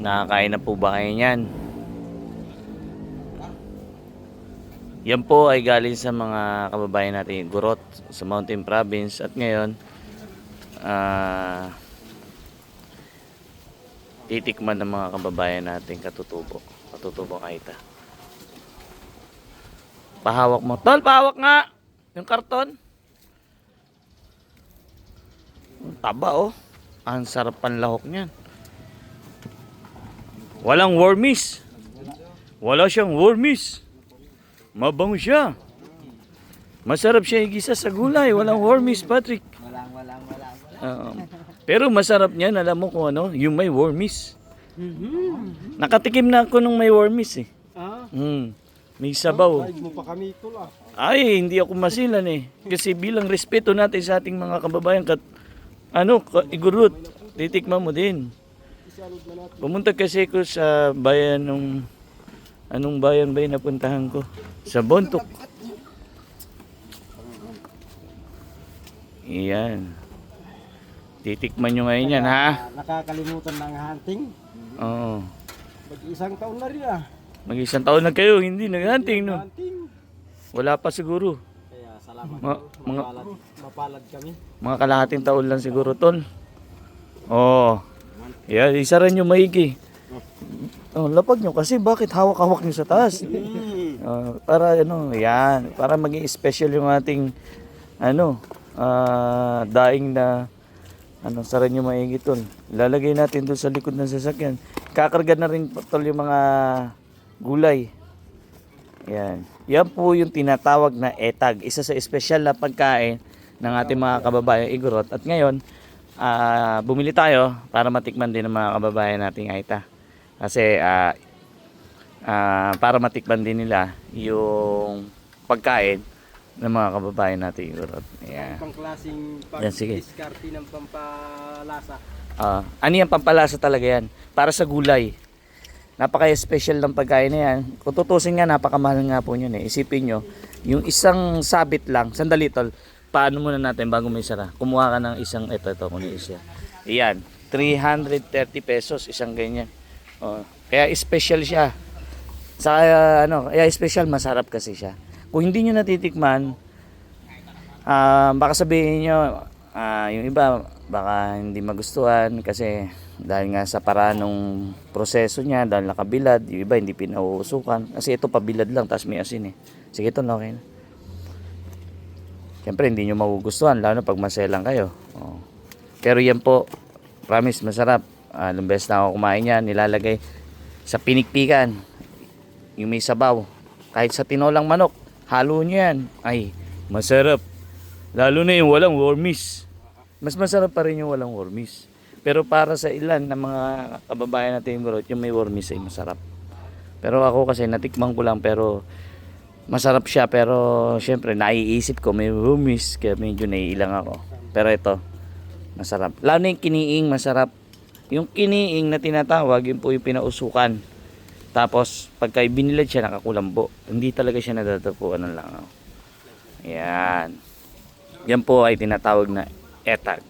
Nakakain na po ba kayo niyan? Yan po ay galing sa mga kababayan natin Gurot sa Mountain Province at ngayon ah titikman ng mga kababayan natin katutubo. Katutubo kaita. Pahawak mo. Tol, pahawak nga! Yung karton. Taba oh. Ang sarap panlahok niyan. Walang wormies. Wala siyang wormies. Mabango siya. Masarap siya igisa sa gulay. Walang wormies, Patrick. Walang, walang, walang, walang. Pero masarap niyan, alam mo kung ano, yung may wormies. Nakatikim na ako nung may wormies eh. Ah, Hmm. May sabaw. mo pa kami ito lah. Ay, hindi ako masilan eh. Kasi bilang respeto natin sa ating mga kababayan, kat, ano, ka, igurut, titikman mo din. Pumunta kasi ko sa bayan nung, anong bayan ba yung napuntahan ko? Sa Bontok. Iyan. Titikman nyo ngayon yan, ha? nakakalimutan ng hunting. Oo. Mag-isang taon na rin ah. Mag-isang taon na kayo, hindi naghunting, no? Wala pa siguro. Ma- mga, Mapalad, mapalad kami. Mga kalahating taon lang siguro, tol. Oh. Yeah, isa rin yung maigi. Oh, lapag nyo kasi bakit hawak-hawak nyo sa taas? Ah, para ano, yan, para maging special yung ating ano, ah, daing na ano, sa rin yung maigi tol. Lalagay natin doon sa likod ng sasakyan. Kakarga na rin tol yung mga gulay. Yan. Yan po yung tinatawag na etag. Isa sa espesyal na pagkain ng ating mga kababayan igorot. At ngayon, ah, bumili tayo para matikman din ng mga kababayan nating Aita. Kasi ah, ah, para matikman din nila yung pagkain ng mga kababayan nating igorot. Yan. Pang klaseng pag-diskarte ng pampalasa. Ah, ano yan, pampalasa talaga yan. Para sa gulay. Napaka-special ng pagkain na yan. Kung tutusin nga, napakamahal nga po yun eh. Isipin nyo, yung isang sabit lang, sandali tol, paano muna natin bago may sara? Kumuha ka ng isang, ito, ito, kung isa. Iyan, 330 pesos, isang ganyan. Oh, kaya special siya. Sa ano, kaya special, masarap kasi siya. Kung hindi nyo natitikman, Ah, baka sabihin nyo, ah, yung iba, baka hindi magustuhan kasi dahil nga sa paraan ng proseso niya, dahil nakabilad, yung iba hindi pinauusukan. Kasi ito pabilad lang, tapos may asin eh. Sige ito, okay na. Siyempre, hindi nyo magugustuhan, lalo pag maselang kayo. Oh. Pero yan po, promise, masarap. Ah, beses na ako kumain yan, nilalagay sa pinikpikan. Yung may sabaw. Kahit sa tinolang manok, halo nyo yan. Ay, masarap. Lalo na yung walang wormies. Mas masarap pa rin yung walang wormies. Pero para sa ilan na mga kababayan natin yung gurot, yung may wormies ay masarap. Pero ako kasi natikman ko lang pero masarap siya pero syempre naiisip ko may wormies kaya medyo naiilang ako. Pero ito, masarap. Lalo yung kiniing masarap. Yung kiniing na tinatawag, yun po yung pinausukan. Tapos, pagka binilad siya, nakakulambo. Hindi talaga siya nadadapuan ng langaw. Yan. Yan po ay tinatawag na etag.